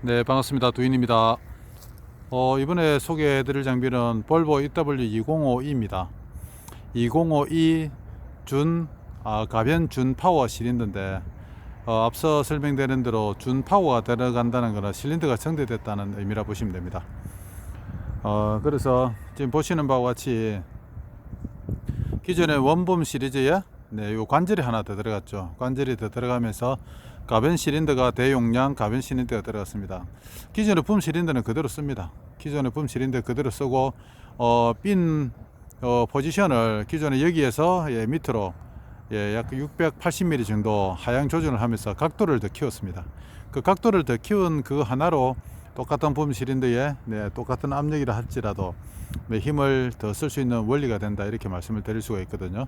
네, 반갑습니다. 두인입니다. 어, 이번에 소개해 드릴 장비는 볼보 EW205E입니다. 205E 준, 아, 가변 준 파워 실린더인데, 어, 앞서 설명드린 대로 준 파워가 들어간다는 것은 실린더가 정대됐다는 의미라 보시면 됩니다. 어, 그래서 지금 보시는 바와 같이 기존의 원봄 시리즈에 네, 요 관절이 하나 더 들어갔죠. 관절이 더 들어가면서 가변 실린더가 대용량 가변 실린더가 들어갔습니다. 기존의 붐 실린더는 그대로 씁니다. 기존의 붐 실린더 그대로 쓰고 어, 핀 어, 포지션을 기존에 여기에서 예, 밑으로 예, 약 680mm 정도 하향 조준을 하면서 각도를 더 키웠습니다. 그 각도를 더 키운 그 하나로 똑같은 붐 실린더에 네, 똑같은 압력이라 할지라도 네, 힘을 더 쓸 수 있는 원리가 된다 이렇게 말씀을 드릴 수가 있거든요.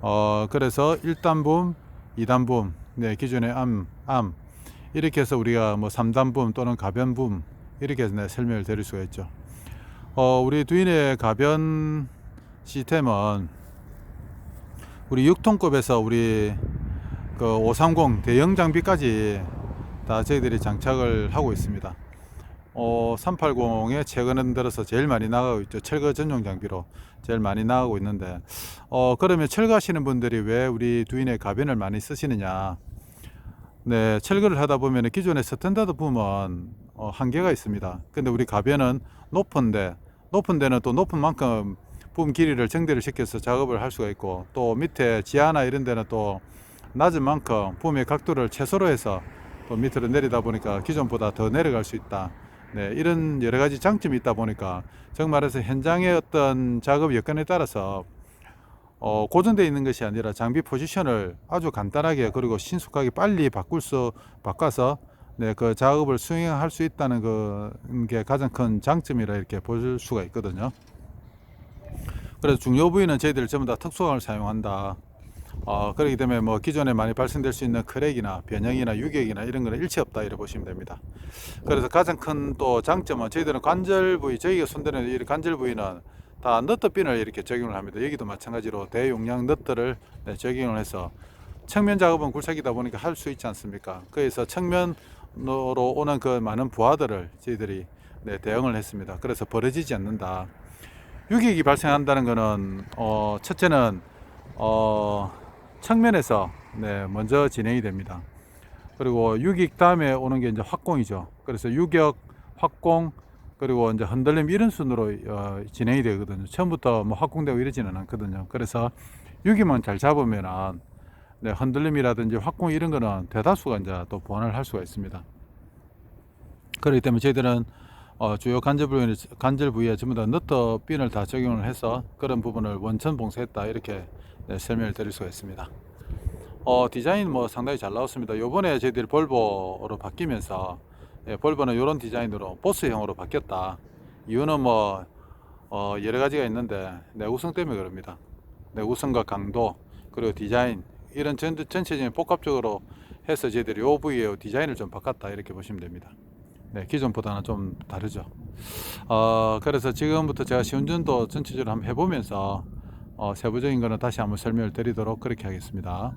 어, 그래서 1단 붐, 2단 붐, 네, 기존의 암, 암 이렇게 해서 우리가 뭐 3단 붐 또는 가변 붐 이렇게 해서 네, 설명을 드릴 수가 있죠. 어, 우리 두인의 가변 시스템은 우리 6톤급에서 우리 그 530 대형 장비까지 다 저희들이 장착을 하고 있습니다. 어, 380에 최근 들어서 제일 많이 나가고 있죠. 철거 전용 장비로 제일 많이 나가고 있는데, 어, 그러면 철거하시는 분들이 왜 우리 두인의 가변을 많이 쓰시느냐? 네, 철거를 하다 보면 기존의 스탠다드 붐은 어, 한계가 있습니다. 근데 우리 가변은 높은데, 높은 데는 또 높은 만큼 붐 길이를 정대를 시켜서 작업을 할 수가 있고, 또 밑에 지하나 이런 데는 또 낮은 만큼 붐의 각도를 최소로 해서 또 밑으로 내리다 보니까 기존보다 더 내려갈 수 있다. 네, 이런 여러 가지 장점이 있다 보니까 정말해서 현장의 어떤 작업 여건에 따라서 어, 고정되어 있는 것이 아니라 장비 포지션을 아주 간단하게 그리고 신속하게 빨리 바꿀 수 바꿔서 네, 그 작업을 수행할 수 있다는 그게 가장 큰 장점이라 이렇게 볼 수가 있거든요. 그래서 중요 부위는 저희들 전부 다 특수광을 사용한다. 어, 그렇기 때문에 뭐 기존에 많이 발생될 수 있는 크랙이나 변형이나 유격이나 이런 거는 일체 없다 이렇게 보시면 됩니다. 그래서 가장 큰 또 장점은 저희들은 관절 부위, 저희가 손대는 이 관절 부위는 다 너트 핀을 이렇게 적용을 합니다. 여기도 마찬가지로 대용량 너트를 네, 적용을 해서 측면 작업은 굴착이다 보니까 할 수 있지 않습니까? 그래서 측면으로 오는 그 많은 부하들을 저희들이 네, 대응을 했습니다. 그래서 벌어지지 않는다. 유격이 발생한다는 것은 어, 첫째는 어, 측면에서 네, 먼저 진행이 됩니다. 그리고 유격 다음에 오는 게 이제 확공이죠. 그래서 유격, 확공, 그리고 이제 흔들림 이런 순으로 어, 진행이 되거든요. 처음부터 뭐 확공되고 이러지는 않거든요. 그래서 유기만 잘 잡으면은 네, 흔들림이라든지 확공 이런 거는 대다수가 이제 또 보완을 할 수가 있습니다. 그렇기 때문에 저희들은 어, 주요 관절 부위에, 관절 부위에 전부 다 너트 핀을 다 적용을 해서 그런 부분을 원천 봉쇄했다 이렇게 네, 설명을 드릴 수가 있습니다. 어, 디자인 뭐 상당히 잘 나왔습니다. 요번에 저희들이 볼보로 바뀌면서 예, 볼보는 이런 디자인으로 보스형으로 바뀌었다. 이유는 뭐 어, 여러 가지가 있는데 내구성 때문에 그럽니다. 내구성과 강도 그리고 디자인 이런 전, 전체적인 복합적으로 해서 저희들이 요 부위의 디자인을 좀 바꿨다 이렇게 보시면 됩니다. 네, 기존보다는 좀 다르죠. 어, 그래서 지금부터 제가 시운전도 전체적으로 한번 해보면서 어, 세부적인 거는 다시 한번 설명을 드리도록 그렇게 하겠습니다.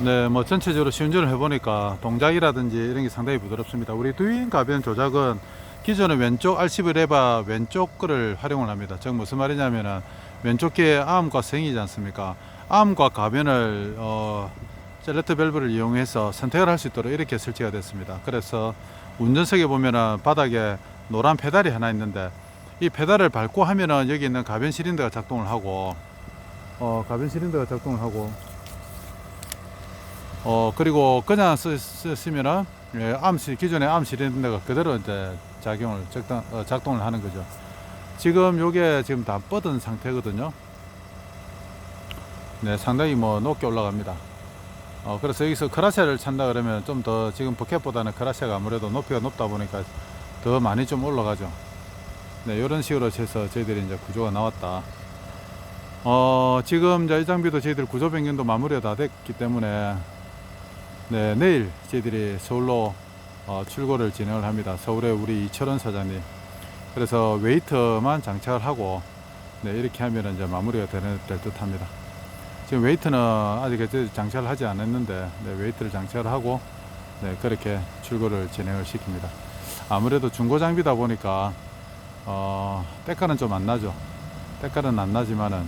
네, 뭐 전체적으로 시운전을 해보니까 동작이라든지 이런 게 상당히 부드럽습니다. 우리 두인 가변 조작은 기존의 왼쪽 R11 레바 왼쪽 거를 활용을 합니다. 즉 무슨 말이냐면은 왼쪽 귀에 암과 생이지 않습니까? 암과 가변을 어, 셀렉트 밸브를 이용해서 선택을 할 수 있도록 이렇게 설치가 됐습니다. 그래서 운전석에 보면은 바닥에 노란 페달이 하나 있는데 이 페달을 밟고 하면은 여기 있는 가변 실린더가 작동을 하고 어, 가변 실린더가 작동을 하고 어 그리고 그냥 쓰, 쓰, 쓰면은 예, 암시 기존의 암 실린더가 그대로 이제 작용을 작동, 어, 작동을 하는 거죠. 지금 요게 지금 다 뻗은 상태거든요. 네, 상당히 뭐 높게 올라갑니다. 어, 그래서 여기서 크라시아를 찬다 그러면 좀 더 지금 버켓보다는 크라시아가 아무래도 높이가 높다 보니까 더 많이 좀 올라가죠. 네, 이런 식으로 해서 저희들이 이제 구조가 나왔다. 어, 지금 이제 이 장비도 저희들 구조 변경도 마무리가 다 됐기 때문에 네, 내일 저희들이 서울로 어, 출고를 진행을 합니다. 서울에 우리 이철원 사장님. 그래서 웨이트만 장착을 하고 네, 이렇게 하면 이제 마무리가 되는, 될듯 합니다. 지금 웨이트는 아직 장착을 하지 않았는데 네, 웨이트를 장착을 하고 네, 그렇게 출고를 진행을 시킵니다. 아무래도 중고 장비다 보니까 어, 때가는 좀안 나죠. 때가는 안 나지만은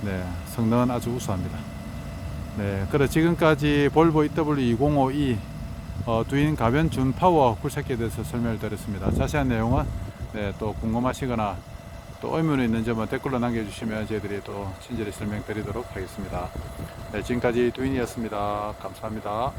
네, 성능은 아주 우수합니다. 네, 그래 지금까지 볼보 EW205E 어, 두인 가변 준 파워 굴삭기에 대해서 설명을 드렸습니다. 자세한 내용은 네, 또 궁금하시거나 또 의문이 있는 점은 댓글로 남겨주시면 저희들이 또 친절히 설명드리도록 하겠습니다. 네, 지금까지 두인이었습니다. 감사합니다.